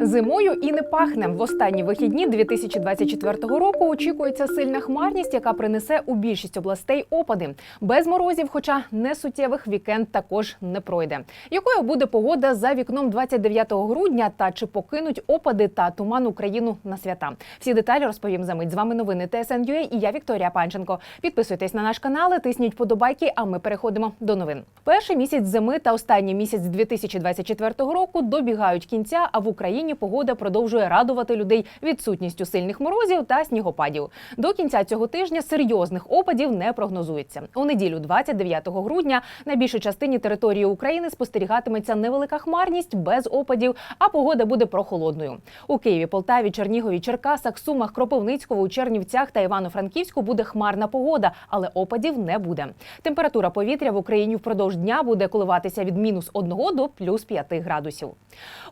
Зимою і не пахне. В останні вихідні 2024 року очікується сильна хмарність, яка принесе у більшість областей опади. Без морозів, хоча не суттєвих вікенд також не пройде. Якою буде погода за вікном 29 грудня та чи покинуть опади та туман Україну на свята? Всі деталі розповім за мить. З вами новини ТСНЮА і я Вікторія Панченко. Підписуйтесь на наш канал, тисніть подобайки. А ми переходимо до новин. Перший місяць зими та останній місяць 2024 року добігають кінця. А в Україні погода продовжує радувати людей відсутністю сильних морозів та снігопадів. До кінця цього тижня серйозних опадів не прогнозується. У неділю, 29 грудня, на більшій частині території України спостерігатиметься невелика хмарність без опадів, а погода буде прохолодною. У Києві, Полтаві, Чернігові, Черкасах, Сумах, Кропивницькому, у Чернівцях та Івано-Франківську буде хмарна погода, але опадів не буде. Температура повітря в Україні впродовж дня буде коливатися від мінус 1 до плюс 5 градусів.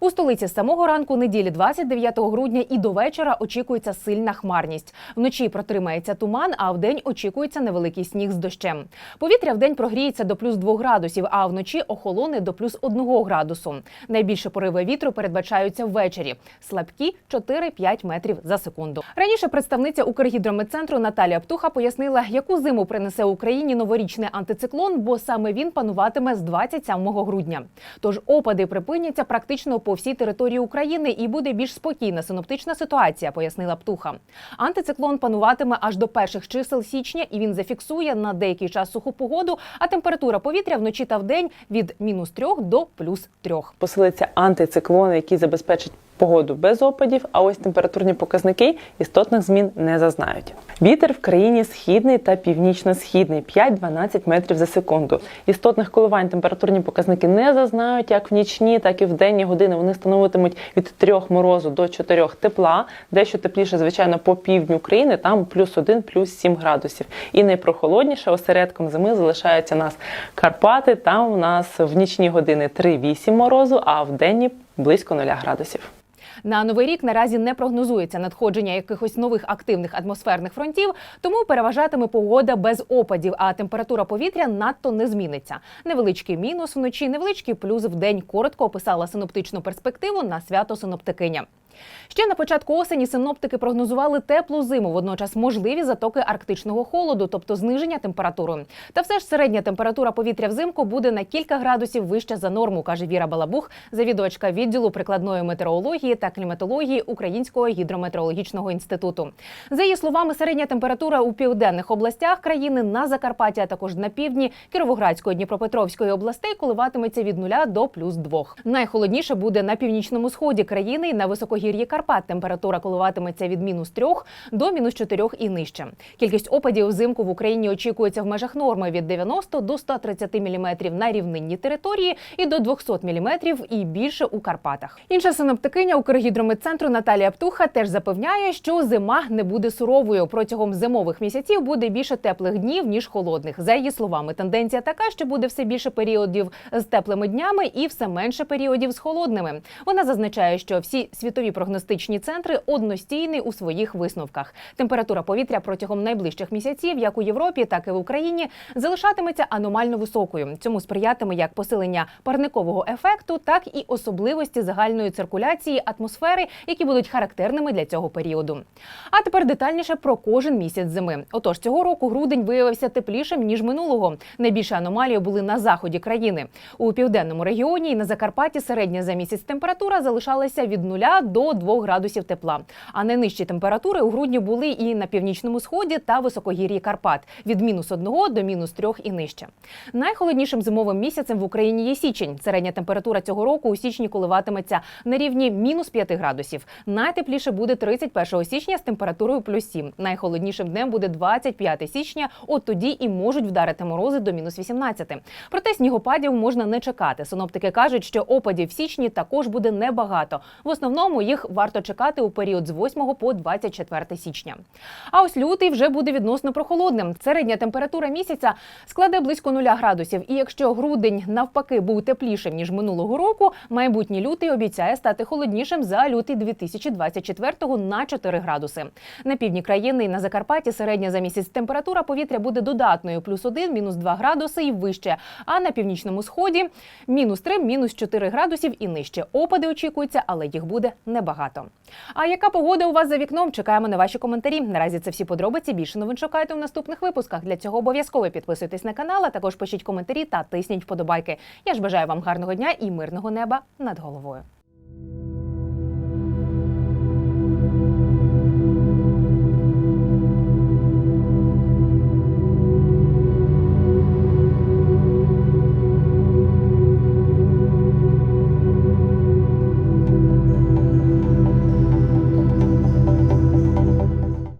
У столиці з самого ранку неділі 29 грудня і до вечора очікується сильна хмарність. Вночі протримається туман, а вдень очікується невеликий сніг з дощем. Повітря вдень прогріється до плюс 2 градусів, а вночі охолоне до плюс 1 градусу. Найбільше пориви вітру передбачаються ввечері. Слабкі 4-5 метрів за секунду. Раніше представниця Укргідрометцентру Наталія Птуха пояснила, яку зиму принесе Україні новорічний антициклон, бо саме він пануватиме з 27 грудня. Тож опади припиняться практично по всій території України і буде більш спокійна синоптична ситуація, пояснила Птуха. Антициклон пануватиме аж до перших чисел січня, і він зафіксує на деякий час суху погоду. А температура повітря вночі та вдень від мінус 3 до плюс 3. посилиться антициклон, який забезпечить погоду без опадів, а ось температурні показники істотних змін не зазнають. Вітер в країні східний та північно-східний 5-12 метрів за секунду. Істотних коливань температурні показники не зазнають як в нічні, так і в денні години. Вони становитимуть від 3 морозу до 4 тепла, дещо тепліше, звичайно, по півдню України, там плюс 1, плюс 7 градусів. І найпрохолодніше осередком зими залишаються нас Карпати. Там у нас в нічні години 3-8 морозу, а в денні близько 0 градусів. На новий рік наразі не прогнозується надходження якихось нових активних атмосферних фронтів, тому переважатиме погода без опадів, а температура повітря надто не зміниться. Невеличкий мінус вночі, невеличкий плюс в день. Коротко описала синоптичну перспективу на свято синоптикиня. Ще на початку осені синоптики прогнозували теплу зиму, водночас можливі затоки арктичного холоду, тобто зниження температури. Та все ж середня температура повітря взимку буде на кілька градусів вища за норму, каже Віра Балабух, завідувачка відділу прикладної метеорології та кліматології Українського гідрометеорологічного інституту. За її словами, середня температура у південних областях країни на Закарпатті, а також на півдні Кіровоградської Дніпропетровської областей коливатиметься від 0 до плюс 2. Найхолодніше буде на північному сході країни і на високогір'ї Карпат. Температура коливатиметься від мінус 3 до мінус 4 і нижче. Кількість опадів взимку в Україні очікується в межах норми від 90 до 130 мм на рівнинній території і до 200 мм і більше у Карпатах. Інша синоптикиня Укргідрометцентру Наталія Птуха теж запевняє, що зима не буде суровою. Протягом зимових місяців буде більше теплих днів ніж холодних. За її словами, тенденція така, що буде все більше періодів з теплими днями і все менше періодів з холодними. Вона зазначає, що всі світові прогностичні центри одностійні у своїх висновках. Температура повітря протягом найближчих місяців, як у Європі, так і в Україні, залишатиметься аномально високою. Цьому сприятиме як посилення парникового ефекту, так і особливості загальної циркуляції атмосфери, які будуть характерними для цього періоду. А тепер детальніше про кожен місяць зими. Отож, цього року грудень виявився теплішим ніж минулого. Найбільше аномалії були на заході країни. У південному регіоні і на Закарпатті середня за місяць температура залишалася від 0 до 2 градусів тепла. А найнижчі температури у грудні були і на північному сході та високогір'ї Карпат від мінус 1 до мінус 3 і нижче. Найхолоднішим зимовим місяцем в Україні є січень. Середня температура цього року у січні коливатиметься на рівні мінус 5 градусів. Найтепліше буде 31 січня з температурою плюс 7. Найхолоднішим днем буде 25 січня. От тоді і можуть вдарити морози до мінус 18. Проте снігопадів можна не чекати. Синоптики кажуть, що опадів в січні також буде небагато. В основному їх їх варто чекати у період з 8 по 24 січня. А ось лютий вже буде відносно прохолодним. Середня температура місяця складе близько 0 градусів. І якщо грудень навпаки був теплішим ніж минулого року, майбутній лютий обіцяє стати холоднішим за лютий 2024 на 4 градуси. На півдні країни і на Закарпатті середня за місяць температура повітря буде додатною плюс 1, мінус 2 градуси і вище. А на північному сході мінус 3, мінус 4 градусів і нижче. Опади очікуються, але їх буде небагато. А яка погода у вас за вікном? Чекаємо на ваші коментарі. Наразі це всі подробиці. Більше новин шукайте у наступних випусках. Для цього обов'язково підписуйтесь на канал, а також пишіть коментарі та тисніть вподобайки. Я ж бажаю вам гарного дня і мирного неба над головою.